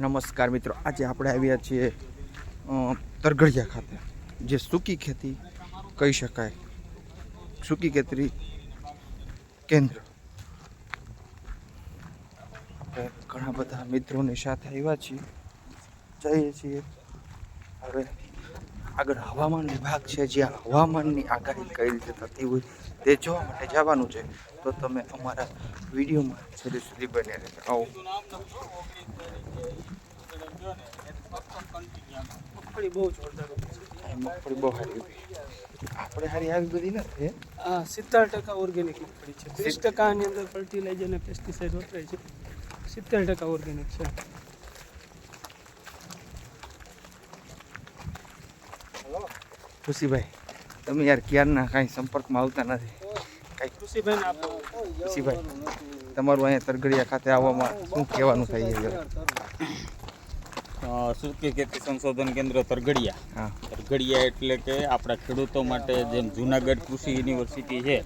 નમસ્કાર મિત્રો, આજે આપણે આવ્યા છીએ તરઘડિયા ખાતે, જે સૂકી ખેતી કહી શકાય. સૂકી ખેતી કેન્દ્ર. આપણે ઘણા બધા મિત્રોની સાથે આવ્યા છીએ, જઈએ છીએ. હવે આગળ હવામાન વિભાગ છે જ્યાં હવામાનની આગાહી કઈ રીતે થતી હોય તે જોવા માટે જવાનું છે તો તમે અમારા વિડીયોમાં છેલ્લે સુધી બને રહેજો. આવો. મગફળી બહુ જોરદાર મગફળી બહુ સારી ઊભી. આપણે સારી આવી બધી નથી હા? આ સિત્તેર ટકા ઓર્ગેનિક મગફળી છે. વીસ ટકાની અંદર ફર્ટિલાઇઝર અને પેસ્ટિસાઇડ વપરાય છે. સિત્તેર ટકા ઓર્ગેનિક છે. ખુશીભાઈ તમે યાર ક્યારના કાંઈ સંપર્કમાં આવતા નથી? કાંઈ? ખુશીભાઈ ખુશીભાઈ તમારું અહીંયા તરગડિયા ખાતે આવવામાં શું કહેવાનું થાય છે? અ, સૂકી ખેતી સંશોધન કેન્દ્ર તરગડિયા. તરઘડિયા એટલે કે આપણા ખેડૂતો માટે જેમ જુનાગઢ કૃષિ યુનિવર્સિટી છે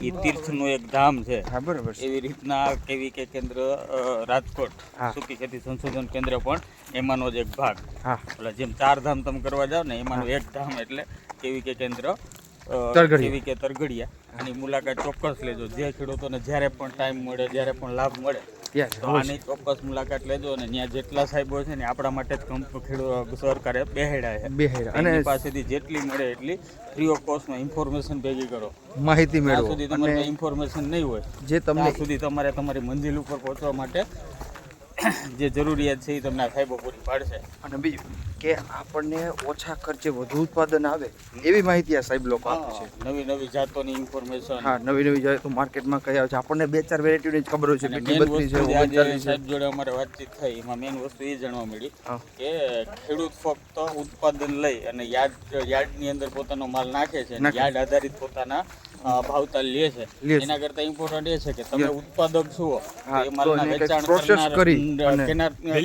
એ તીર્થનું એક ધામ છે. બરાબર એવી રીતના કેવી કે કેન્દ્ર રાજકોટ સુકી ખેતી સંશોધન કેન્દ્ર પણ એમાંનો જ એક ભાગ. એટલે જેમ ચાર ધામ તમે કરવા જાવ ને એમાંનું એક ધામ એટલે કેવી કે કેન્દ્ર કેવી કે તરગડિયા. આની મુલાકાત ચોક્કસ લેજો. જે ખેડૂતોને જ્યારે પણ ટાઈમ મળે જ્યારે પણ લાભ મળે આની ચોક્કસ મુલાકાત લેજો અને ત્યાં જેટલા સાહેબો છે ને આપણા માટે જ સરકારે બેહેડા છે. બેહેડા. અને પાસેથી જેટલી મળે એટલી ફ્રી ઓફ કોસ્ટમાં ઇન્ફોર્મેશન ભેગી કરો. માહિતી મેળવો સુધી તમારે ઇન્ફોર્મેશન નહીં હોય જે તમને સુધી તમારે તમારી મંજિલ ઉપર પહોંચવા માટે જે જરૂરિયાત છે એ તમને આ સાહેબો પૂરી પાડશે. અને બીજું કે આપણને ઓછા ખર્ચે વધુ ઉત્પાદન આવે એવી માહિતી આ સાહેબ લોકો આપે છે. નવી નવી જાતોની ઇન્ફોર્મેશન હા નવી નવી જાતો માર્કેટમાં કઈ આવે છે આપણને બે ચાર વેરાયટીની જ ખબર હોય છે. મેન બધી છે સાહેબ જોડે અમારે વાતચીત થઈ એમાં મેન વસ્તુ એ જાણવા મળી કે ખેડૂત ફક્ત ઉત્પાદન લઈ અને યાર્ડ યાર્ડની અંદર પોતાનો માલ નાખે છે યાર્ડ આધારિત પોતાના ભાવતાલ લે છે. એના કરતાં ઇમ્પોર્ટન્ટ એ છે કે તમે ઉત્પાદક છો. એ માલના વેચાણ કરનાર કરી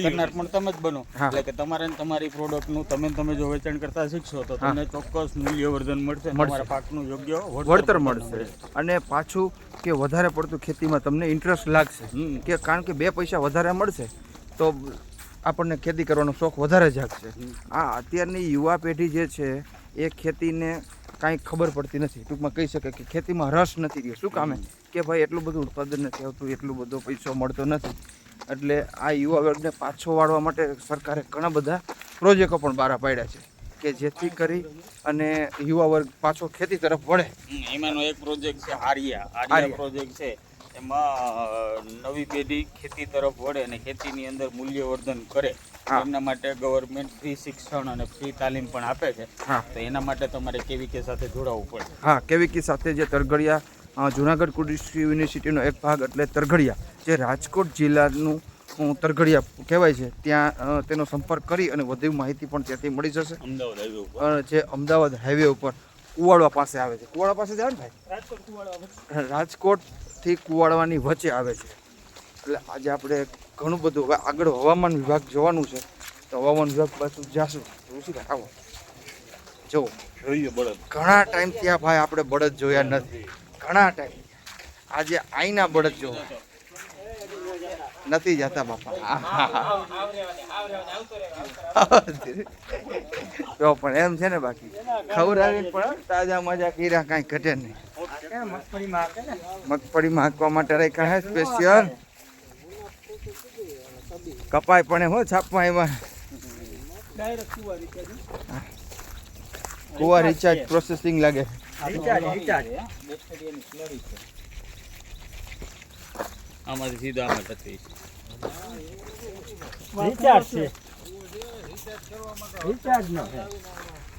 કરનાર પણ તમે જ બનો. એટલે કે તમારે ને તમારી પ્રોડક્ટનું તમે તમે જો વેચાણ કરતા શીખશો તો તમને ચોક્કસ મૂલ્યવર્ધન મળશે. તમારા પાકનું યોગ્ય વળતર મળશે. અને પાછું કે વધારે પડતું ખેતીમાં તમને ઇન્ટરેસ્ટ લાગશે. હમ. કે કારણ કે બે પૈસા વધારે મળશે તો આપણને ખેતી કરવાનો શોખ વધારે જાગશે. આ અત્યારની યુવા પેઢી જે છે એ ખેતીને કાંઈ ખબર પડતી નથી. ટૂંકમાં કહી શકે કે ખેતીમાં રસ નથી રહ્યો. શું કામે? કે ભાઈ એટલું બધું ઉત્પાદન નથી આવતું એટલું બધો પૈસો મળતો નથી. એટલે આ યુવા વર્ગને પાછો વાળવા માટે સરકારે ઘણા બધા પ્રોજેક્ટો પણ બહાર પાડ્યા છે. કે જેથી કરી અને યુવા વર્ગ પાછો ખેતી તરફ વળે. એમાંનો એક પ્રોજેક્ટ છે આર્યા આર્યા. આર્યા પ્રોજેક્ટ છે. એમાં નવી પેઢી ખેતી તરફ વળે અને ખેતીની અંદર મૂલ્યવર્ધન કરે. એમના માટે ગવર્મેન્ટ ફ્રી શિક્ષણ અને ફ્રી તાલીમ પણ આપે છે. હા. તો એના માટે તમારે કેવીકે સાથે જોડાવવું પડે? હા કેવીકી સાથે જે તરઘડિયા જુનાગઢ કૃષિ યુનિવર્સિટીનો એક ભાગ એટલે તરઘડિયા જે રાજકોટ જિલ્લાનું તરઘડિયા કહેવાય છે. ત્યાં તેનો સંપર્ક કરી અને વધુ માહિતી પણ ત્યાંથી મળી જશે. અમદાવાદ હાઈવે ઉપર. જે અમદાવાદ હાઈવે ઉપર કુવાડવા પાસે આવે છે. કુવાડવા પાસે જાય ને ભાઈ રાજકોટથી કુવાડવાની વચ્ચે આવે છે. એટલે આજે આપણે ઘણું બધું હવે આગળ હવામાન વિભાગ જોવાનું છે. તો હવામાન વિભાગ પાછું જાશું. ઋષિભાઈ આવો. જો. જોઈએ બળદ. ઘણા ટાઈમથી આ ભાઈ આપણે બળદ જોયા નથી. ઘણા ટાઈમ આજે આઈના બળદ જોવા. નથી જતા બાપા. જો પણ એમ છે ને બાકી. ખવડાવી પણ તાજા મજા કીરા કાંઈ ઘટે નહીં. મગફળી મગફળી હાંકવા માટે રાખ્યા હે સ્પેશિયલ કપાય પણ એમ હો છાપમાં એમાં. ડાયરેક્ટ કુવા રિચાર્જ પ્રોસેસિંગ લાગે. આમાંથી સીધો આમાં ટચી રિચાર્જ છે. રિચાર્જ નો છે.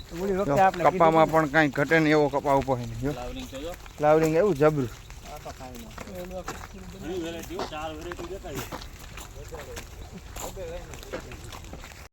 તો ઓલી જો, વખતે આપણે કપામાં પણ કાંઈ ઘટે નહીં એવો કપા ઊભો હોય જો. ફ્લાવરિંગ તો જો ફ્લાવરિંગ એવું જબરું